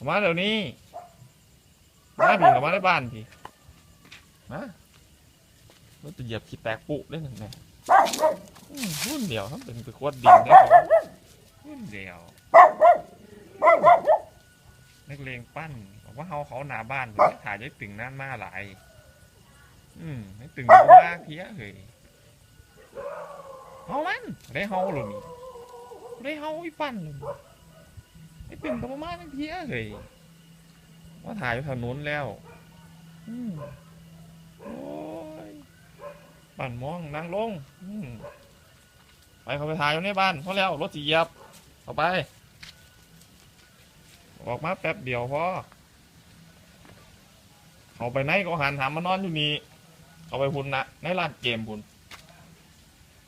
เข้ามาเดี๋ยวนี้มาพี่เข้ามาในบ้านพี่มามันจะเหยียบขี้แตกปุได้หนึ่งไงอืมรุ่นเดียวครับเป็นไปขวดดินได้เขารุ่นเดียวนักเลงปั้นบอกว่าเฮาเขาหนาบ้านผมถ่ายได้ตึงนั่นมาหลาย อืมได้ตึงมากเพี้ยเลยเฮามันได้เฮาหรือมีได้เฮาอีปั้นห รือมีได้ตึงตัวมากเพี้ยเลยว่าถ่ายอยู่ถนนแล้วอืมโอ้ยบ้านมองนั่งลงอืมไปเขาไปถ่ายอยู่ในบ้านพอแล้วรถจีเหยียบเอาไป ออกมาแป๊บเดียวพอเขาไปไหนก็หันถามมานอนอยู่นี่เขาไปพุ่นนะในร้านเกมพุ่น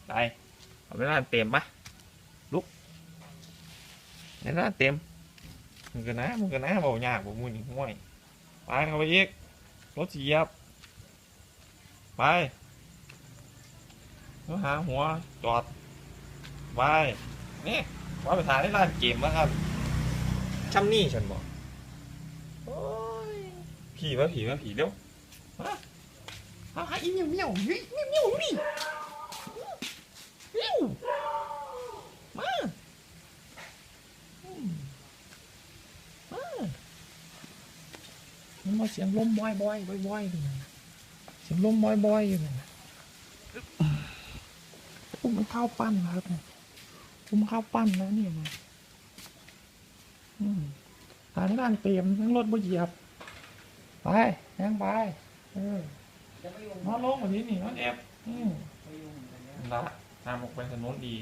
ไปเอาไปร้านเต็มปะลุกในร้านเต็ม มึงกันนะมึงกันนะบอกยากบอกมึงนี่ห่วยไปเข้าไปอีกรถจีเหยียบ ไปแล้วหาหัวจอดไปนี่ว่าไปถ่ายในร้านเกมนะครับช่ำนี่ฉันบอกโอ้ยผีวะผีวะผีเร็วมาเอาหาอีเมียวเมียวเฮ้ยเมียวเมียวนี่เร็วมาอืมมา มันมาเสียงลมบ่อยบ่อยบ่อยบ่อยๆเลยนะเสียงลมบ่อยบ่อยๆอยู่เลยนะผมมันข้าวปั้นนะครับเนี่ยผมข้าวปั้นแล้วเนี่ยนะอืมหาด้านเตรียมทั้งรถบ่เหยียบ ไปยังไปเออจะไม่ยุ่งนอนลงกว่านี้นี่นอนแอบอืมไม่ยุ่งกันแล้วละตามออกไปถนนดี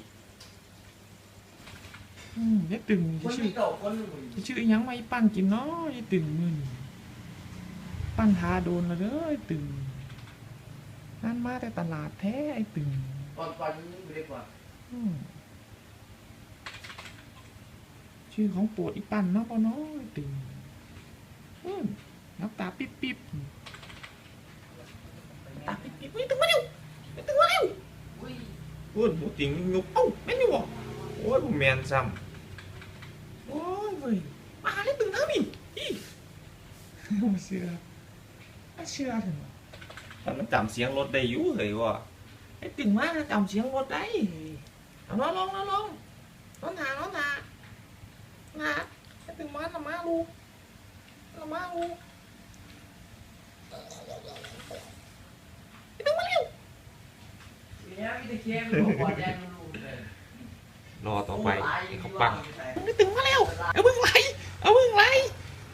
อืมยายตึงคนชื่อที่เก่าคนหนึ่งจะชื่ออิหยังไม่ปั้นกินเนาะยายตึงมือนี่ ปั้นทาโดนและเด้อไอ้ตึงนั่นมาแต่ตลาดแท้ไอ้ตึงก่อนก่อนนี้ไม่ได้ก่อนอืมชื่อของโปรดอีปั้นเนาะพ่อเนาะไอ้ตึงอืมน้ำตาปิ๊บปิ๊บตาปิ๊บปิ๊บไอ้ตึงมาเร็วไอ้ตึงมาเร็วอุ้ยพูดหมูติงยุบเอ้าแม่นอยู่บ่โอ้ยผมแมนซ้ำโอ้ยเว้ยมาหาเล่นตึงทั้งนี่อีผมเชื่อ ไม่เชื่อถึงแต่มันจำเสียงรถได้อยู่เลยว่ะไอ้ตึงมากจำเสียงรถได้เอานอนลงนอนลงนอนหานอนหานะไอ้ตึงมาละมาลูกละมาลูกไอ้ตึงมาเร็วเนี่ยมีแต่เคียงมันบอกว่าแดงมันรู้เลยรอต่อไปโยเขาปังใส่นึกถึงมาแล้วเอามึงไล่เอามึงไล่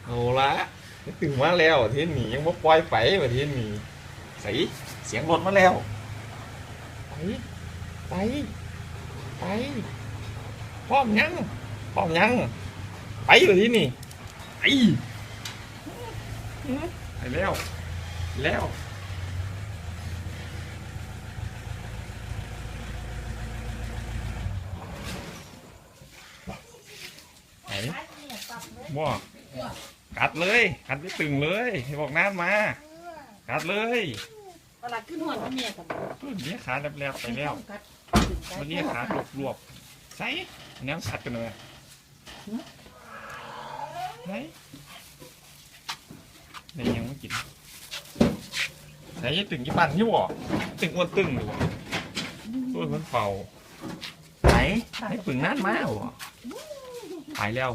เอาละนึก ถึงมาแล้วเทียนหนียังมาปล่อยไปประเทียนหนีใส่เสียงรถมาแล้ว ไปไปไปพร้อมยังพร้อมยังไปประเทียนนี่ไปไปแล้วแล้วไหนบ่ กัดเลยกัดไม่ตึงเลยให้บอกน้ำมากัดเลยเวลาขึ้นหัวก็เมียกันรุ่นนี้ขาแลบๆไปแล้วกัดวันนี้ขาหลวบๆใส่อันนี้กัดกันเลยไหนไหนยังไม่กินไหนยังตึงยี่ปันอยู่บ่ตึงอ้วนตึงอยู่บ่ตัวมันเฝ้าไหนให้ปึงนั่นมาบ่หายแล้ว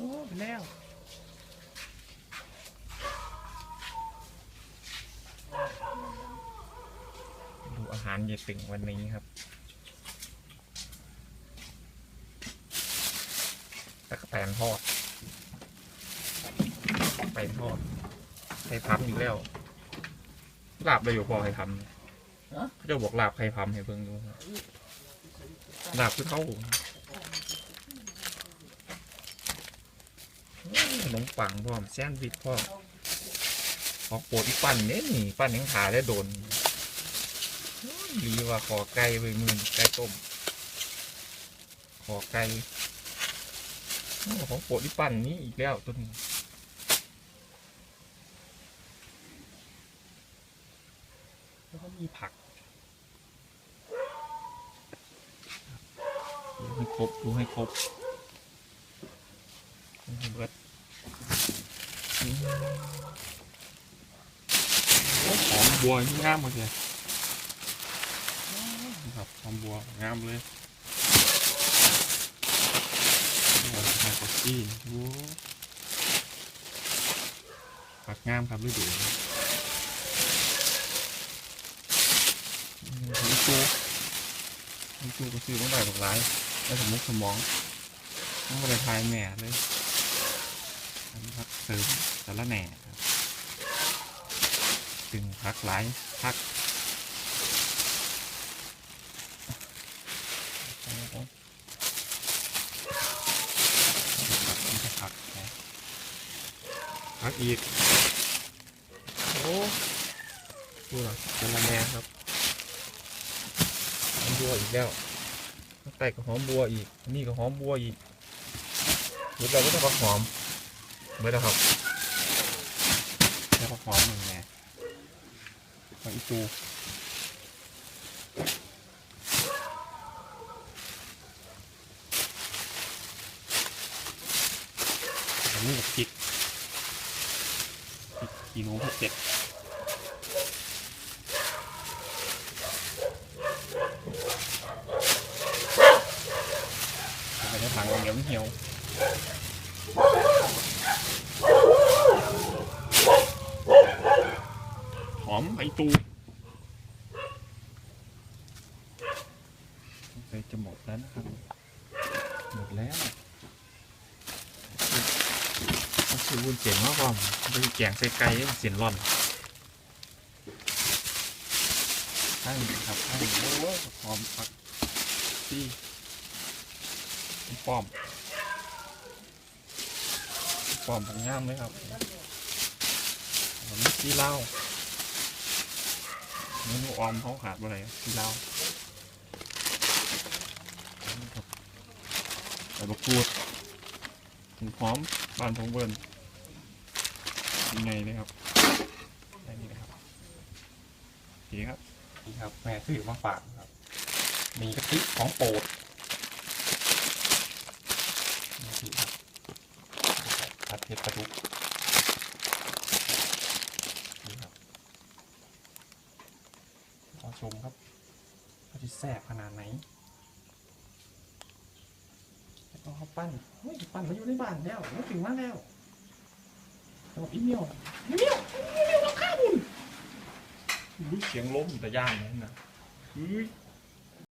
อืมโอ้ไปแล้วดูอาหารเยตึงวันนี้ครับตะกแตนทอด ไปทอดใครพับอยู่แล้วลาบเลยอยู่พอใครทำเขาจะบอกลาบใครพัมให้เพิ่งดูครับลาบคือเข้าโอ้ย ขนมปังพร้อมแซนด์วิชพร้อมของโปรดอีปั้นเนี่ยนี่ปั้นยังขาได้โดนดีว่าขอไก่ไปมือไก่ต้ม ขอไก่โอ้ของโปรดที่ปั่นนี้อีกแล้วตัวนี้แล้วก็มีผักดูให้ครบดูให้ครบเบิดอืมโอ้ หอมบัวงามเลยครับหอมบัวงามเลยโอ้โหมาคอฟี่โอ้ผักงามครับฤดูนี้อืมมีตูมีตูก็ซื้อมาได้หลากหลายได้วสมมุกสมองต้องไปทายแหม่เลย อันนี้พักเสริมสารแหน่ครับจึงพักหลายพักพักนะพักอีก โอ้ดูหรอสารแหน่ครับหอมบัวอีกแล้วข้างใต้ก็หอมบัวอีกนี่ก็หอมบัวอีกหรือเราก็จะพักหอม เมื่อแล้วครับแล้วก็พร้อมหนึ่งแน่ขออีตูอันนี้กับพริกพริกขี้หนูเผ็ดเจ็ดเอาไปในถังเดี๋ยวมันเหี่ยว หอ มใบตูใส่จะหมดแล้วนะครับ หมดแล้วก็คือวุ้นเสียงมากกว่าไปแกงใส่ไก่เสียนร่อนใช่ครับใช่โอ้โหหอมผักที่ป้อมป้อมผักงามเลยครับ ผมนี่ที่เล่า เมนูออมเขาขาดอะไรที่เราใส่บะกูดถึงพร้อมบานพงเบิร์นยังไงเลยครับได้นี่นะครับโอเคครับนี่ครับ แม่ซื้อมาฝากครับ มีกะทิของโปรดนี่ครับผัดเผ็ดปลาดุกนี่ครับ รอ ชมครับว่าจะแสบขนาดไหนต้องเขาปั้นเฮ้ยปั้นมาอยู่ในบ้านแล้วมาถึงมาแล้วแต่ว่าอีเมลอีเมลอีเมลเราฆ่าบุญเสียงล้มแต่ย่างนั่นนะเฮ้ย